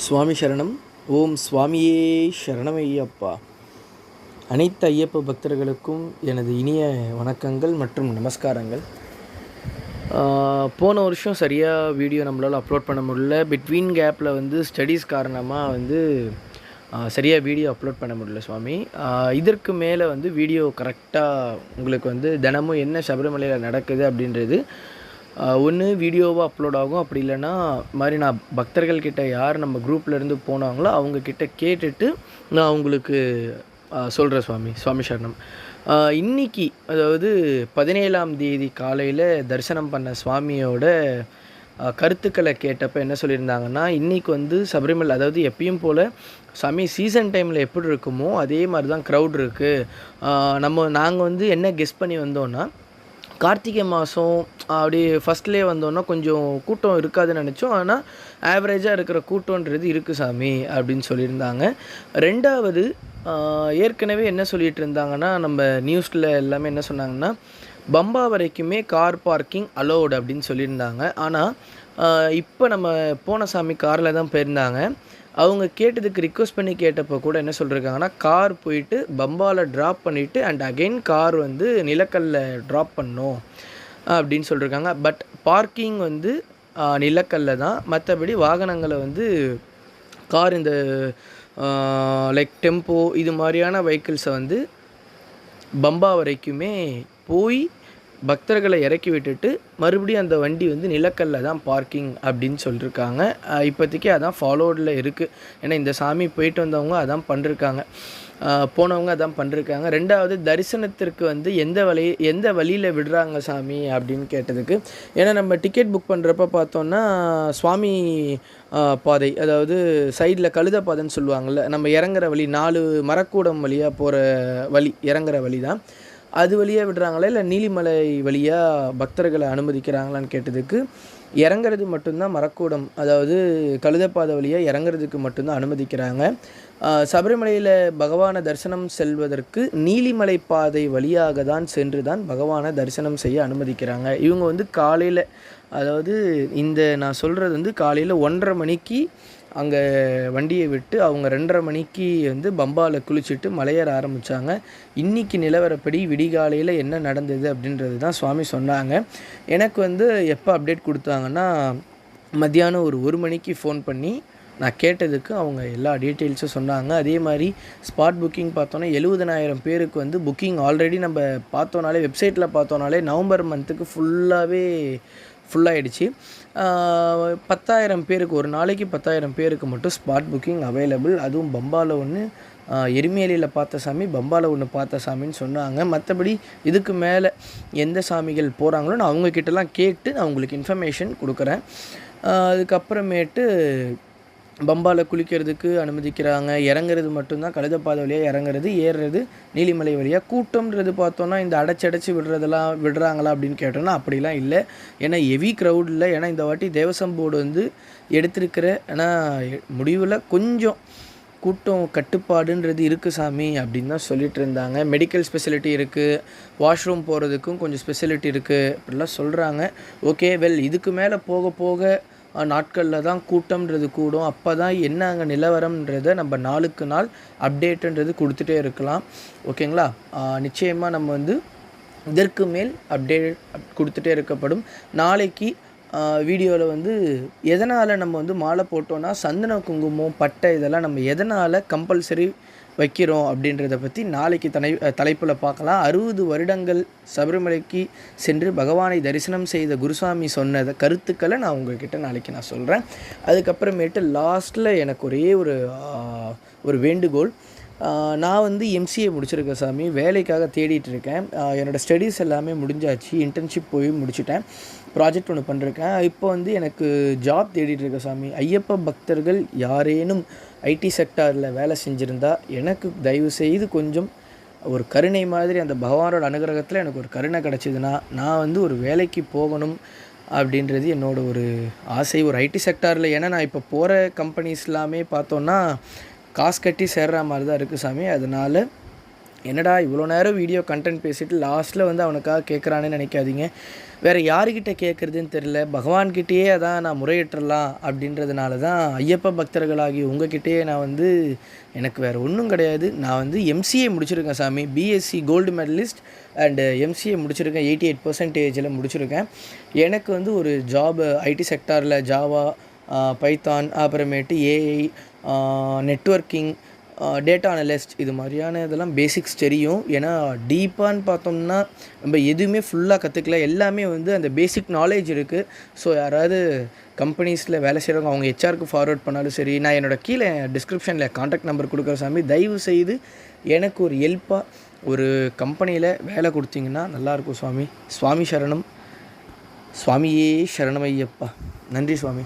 சுவாமி சரணம். ஓம் சுவாமியே சரணம் ஐயப்பா. அனைத்து ஐயப்ப பக்தர்களுக்கும் எனது இனிய வணக்கங்கள் மற்றும் நமஸ்காரங்கள். போன வருஷம் சரியாக வீடியோ நம்மளால் அப்லோட் பண்ண முடியல. பிட்வீன் கேப்பில் வந்து ஸ்டடீஸ் காரணமாக வந்து சரியாக வீடியோ அப்லோட் பண்ண முடியல சுவாமி. இதற்கு மேலே வந்து வீடியோ கரெக்டாக உங்களுக்கு வந்து தினமும் என்ன சபரிமலையில் நடக்குது அப்படின்றது ஒன்று வீடியோவாக அப்லோட் ஆகும். அப்படி இல்லைன்னா மாதிரி நான் பக்தர்கள் கிட்டே யார் நம்ம குரூப்லேருந்து போனாங்களோ அவங்கக்கிட்ட கேட்டுட்டு நான் உங்களுக்கு சொல்கிறேன் சுவாமி சுவாமி சரணம். இன்னைக்கு அதாவது பதினேழாம் தேதி காலையில் தரிசனம் பண்ண சுவாமியோட கருத்துக்களை கேட்டப்போ என்ன சொல்லியிருந்தாங்கன்னா இன்றைக்கி வந்து சபரிமலை அதாவது எப்பயும் போல் சாமி சீசன் டைமில் எப்படி இருக்குமோ அதே மாதிரி தான் க்ரௌட் இருக்குது நம்ம நாங்கள் வந்து என்ன கெஸ் பண்ணி வந்தோன்னா கார்த்திகை மாதம் அப்படி ஃபஸ்ட்லேயே வந்தோன்னா கொஞ்சம் கூட்டம் இருக்காதுன்னு நினச்சோம். ஆனால் ஆவரேஜாக இருக்கிற கூட்டம்ன்றது இருக்குது சாமி அப்படின்னு சொல்லியிருந்தாங்க. ரெண்டாவது ஏற்கனவே என்ன சொல்லிகிட்டு இருந்தாங்கன்னா நம்ம நியூஸில் எல்லாமே என்ன சொன்னாங்கன்னா பம்பா வரைக்குமே கார் பார்க்கிங் அலோடு அப்படின்னு சொல்லியிருந்தாங்க. ஆனால் இப்போ நம்ம போன சாமி காரில் தான் போயிருந்தாங்க. அவங்க கேட்டதுக்கு ரிக்வஸ்ட் பண்ணி கேட்டப்போ கூட என்ன சொல்லியிருக்காங்கன்னா கார் போயிட்டு பம்பாவில் ட்ராப் பண்ணிவிட்டு அண்ட் அகைன் கார் வந்து நிலக்கல்ல ட்ராப் பண்ணும் அப்படின்னு சொல்லியிருக்காங்க பட் பார்க்கிங் வந்து நிலக்கல்லில் நிலக்கல்ல தான். மற்றபடி வாகனங்களை வந்து கார் இந்த லைக் டெம்போ இது மாதிரியான வெஹிக்கிள்ஸை வந்து பம்பா வரைக்குமே போய் பக்தர்களை இறக்கி விட்டுட்டு மறுபடியும் அந்த வண்டி வந்து நிலக்கல்ல தான் பார்க்கிங் அப்படின்னு சொல்லியிருக்காங்க இப்போதைக்கு அதான் ஃபாலோடில் இருக்குது ஏன்னா இந்த சாமி போயிட்டு வந்தவங்க அதான் பண்ணிருக்காங்க. போனவங்க அதான் பண்ணிருக்காங்க. ரெண்டாவது தரிசனத்திற்கு வந்து எந்த வழி எந்த வழியில் விடுறாங்க சாமி அப்படின்னு கேட்டதுக்கு ஏன்னா நம்ம டிக்கெட் புக் பண்ணுறப்ப பார்த்தோன்னா சுவாமி பாதை அதாவது சைடில் கழுத பாதைன்னு சொல்லுவாங்கள்ல நம்ம இறங்குற வழி நாலு மரக்கூடம் வழியாக போகிற வழி இறங்குற வழி தான் அது வழியாக விடுறாங்களா? இல்லை நீலிமலை வழியாக பக்தர்களை அனுமதிக்கிறாங்களான்னு கேட்டதுக்கு இறங்குறது மட்டும்தான் மரக்கூடம். அதாவது கழுதப்பாதை வழியாக இறங்குறதுக்கு மட்டும்தான் அனுமதிக்கிறாங்க. சபரிமலையில் பகவானை தரிசனம் செல்வதற்கு நீலிமலை பாதை வழியாக தான் சென்று தான் பகவானை தரிசனம் செய்ய அனுமதிக்கிறாங்க. இவங்க வந்து காலையில் அதாவது இந்த நான் சொல்கிறது வந்து காலையில் ஒன்றரை மணிக்கு அங்கே வண்டியை விட்டு அவங்க ரெண்டரை மணிக்கு வந்து பம்பாவில் குளிச்சுட்டு மலையேற ஆரம்பித்தாங்க இன்றைக்கி நிலவரப்படி விடிகாலையில் என்ன நடந்தது அப்படின்றது தான் சுவாமி சொன்னாங்க. எனக்கு வந்து எப்போ அப்டேட் கொடுத்தாங்கன்னா மத்தியானம் ஒரு ஒரு மணிக்கு ஃபோன் பண்ணி நான் கேட்டதுக்கு அவங்க எல்லா டீட்டெயில்ஸும் சொன்னாங்க. அதே மாதிரி ஸ்பாட் புக்கிங் பார்த்தோன்னா எழுபதனாயிரம் பேருக்கு வந்து புக்கிங் ஆல்ரெடி நம்ம பார்த்தோனாலே வெப்சைட்டில் பார்த்தோனாலே நவம்பர் மந்த்துக்கு ஃபுல்லாகவே ஃபுல்லாகிடுச்சு பத்தாயிரம் பேருக்கு ஒரு நாளைக்கு பத்தாயிரம் பேருக்கு மட்டும் ஸ்பாட் புக்கிங் அவைலபிள் அதுவும் பம்பாவில் ஒன்று எருமேலியில் பார்த்த சாமி பம்பாவில் ஒன்று பார்த்த சாமின்னு சொன்னாங்க. மற்றபடி இதுக்கு மேலே எந்த சாமிகள் போகிறாங்களோ நான் அவங்கக்கிட்டலாம் கேட்டு நான் உங்களுக்கு இன்ஃபர்மேஷன் கொடுக்குறேன். அதுக்கப்புறமேட்டு பம்பாவில் குளிக்கிறதுக்கு அனுமதிக்கிறாங்க. இறங்குறது மட்டும்தான் கழுதப்பாதை வழியாக இறங்குறது ஏறுறது நீலிமலை வழியாக கூட்டம்ன்றது பார்த்தோன்னா இந்த அடைச்சி அடைச்சி விடுறதெல்லாம் விடுறாங்களா அப்படின்னு கேட்டோன்னா அப்படிலாம் இல்லை. ஏன்னா ஹெவி க்ரௌடில் ஏன்னா இந்த வாட்டி தேவசம் போர்டு வந்து எடுத்திருக்கிற ஏன்னா முடிவில் கொஞ்சம் கூட்டம் கட்டுப்பாடுன்றது இருக்குது சாமி அப்படின்னு தான் சொல்லிட்டு இருந்தாங்க. மெடிக்கல் ஸ்பெசிலிட்டி இருக்குது வாஷ்ரூம் போகிறதுக்கும் கொஞ்சம் ஸ்பெசிலிட்டி இருக்குது அப்படிலாம் சொல்கிறாங்க ஓகே வெல் இதுக்கு மேலே போக போக நாட்களில் தான் கூட்டம்ன்றது கூடும். அப்போ தான் என்ன அங்கே நிலவரம்ன்றதை நம்ம நாளுக்கு நாள் அப்டேட்டுன்றது கொடுத்துட்டே இருக்கலாம். ஓகேங்களா நிச்சயமாக நம்ம வந்து இதற்கு மேல் அப்டேட் கொடுத்துட்டே இருக்கப்படும். நாளைக்கு வீடியோவில் வந்து எதனால் நம்ம வந்து மாலை போட்டோன்னா சந்தன குங்குமம் பட்டை இதெல்லாம் நம்ம எதனால் கம்பல்சரி வைக்கிறோம் அப்படின்றத பற்றி நாளைக்கு தலை தலைப்பில் பார்க்கலாம். அறுபது வருடங்கள் சபரிமலைக்கு சென்று பகவானை தரிசனம் செய்த குருசாமி சொன்னத கருத்துக்களை நான் உங்ககிட்ட நாளைக்கு நான் சொல்கிறேன் அதுக்கப்புறமேட்டு லாஸ்ட்டில் எனக்கு ஒரே ஒரு ஒரு வேண்டுகோள். நான் வந்து எம்சிஏ முடிச்சிருக்கேன் சாமி. வேலைக்காக தேடிட்டு இருக்கேன். என்னோட ஸ்டடீஸ் எல்லாமே முடிஞ்சாச்சு. இன்டர்ன்ஷிப் போய் முடிச்சிட்டேன். ப்ராஜெக்ட் ஒன்று பண்ணிருக்கேன் இப்போ வந்து எனக்கு ஜாப் தேடிட்டு இருக்கேன் சாமி. ஐயப்ப பக்தர்கள் யாரேனும் ஐடி செக்டாரில் வேலை செஞ்சுருந்தா எனக்கு தயவு செய்து கொஞ்சம் ஒரு கருணை மாதிரி அந்த பகவானோட அனுகிரகத்தில் எனக்கு ஒரு கருணை கிடச்சிதுன்னா நான் வந்து ஒரு வேலைக்கு போகணும் அப்படின்றது என்னோடய ஒரு ஆசை. ஒரு ஐடி செக்டாரில் ஏன்னா நான் இப்போ போகிற கம்பெனிஸ் எல்லாமே பார்த்தோன்னா காசு கட்டி சேர்ற மாதிரி தான் இருக்குது சாமி. அதனால் என்னடா இவ்வளோ நேரம் வீடியோ கண்டென்ட் பேசிட்டு லாஸ்ட்டில் வந்து அவனுக்காக கேட்குறான்னு நினைக்காதீங்க. வேறு யாருக்கிட்ட கேட்குறதுன்னு தெரில பகவான்கிட்டேயே அதான் நான் முறையிட்டுறலாம் அப்படின்றதுனால தான் ஐயப்ப பக்தர்களாகி உங்ககிட்டயே நான் வந்து எனக்கு வேறு ஒன்றும் கிடையாது. நான் வந்து எம்சிஏ முடிச்சிருக்கேன் சாமி. BSc gold medalist and MCA முடிச்சிருக்கேன். எயிட்டி எயிட் பர்சன்டேஜில் முடிச்சிருக்கேன். எனக்கு வந்து ஒரு ஜாப் ஐடி செக்டாரில் ஜாவா பைத்தான் அப்புறமேட்டு ஏஐ நெட்வொர்க்கிங் டேட்டா அனலிஸ்ட் இது மாதிரியான இதெல்லாம் பேசிக்ஸ் தெரியும். ஏன்னா டீப்பான்னு பார்த்தோம்னா நம்ம எதுவுமே ஃபுல்லாக கற்றுக்கல எல்லாமே வந்து அந்த பேசிக் நாலேஜ் இருக்குது ஸோ யாராவது கம்பெனிஸில் வேலை செய்கிறவங்க அவங்க ஹெச்ஆருக்கு ஃபார்வர்ட் பண்ணாலும் சரி நான் என்னோடய கீழே டிஸ்கிரிப்ஷனில் காண்டாக்ட் நம்பர் கொடுக்குற சாமி தயவு செய்து எனக்கு ஒரு ஹெல்ப்பாக ஒரு கம்பெனியில் வேலை கொடுத்தீங்கன்னா நல்லாயிருக்கும் சுவாமி. சுவாமி சரணம். சுவாமியே சரணமையப்பா. நன்றி சுவாமி.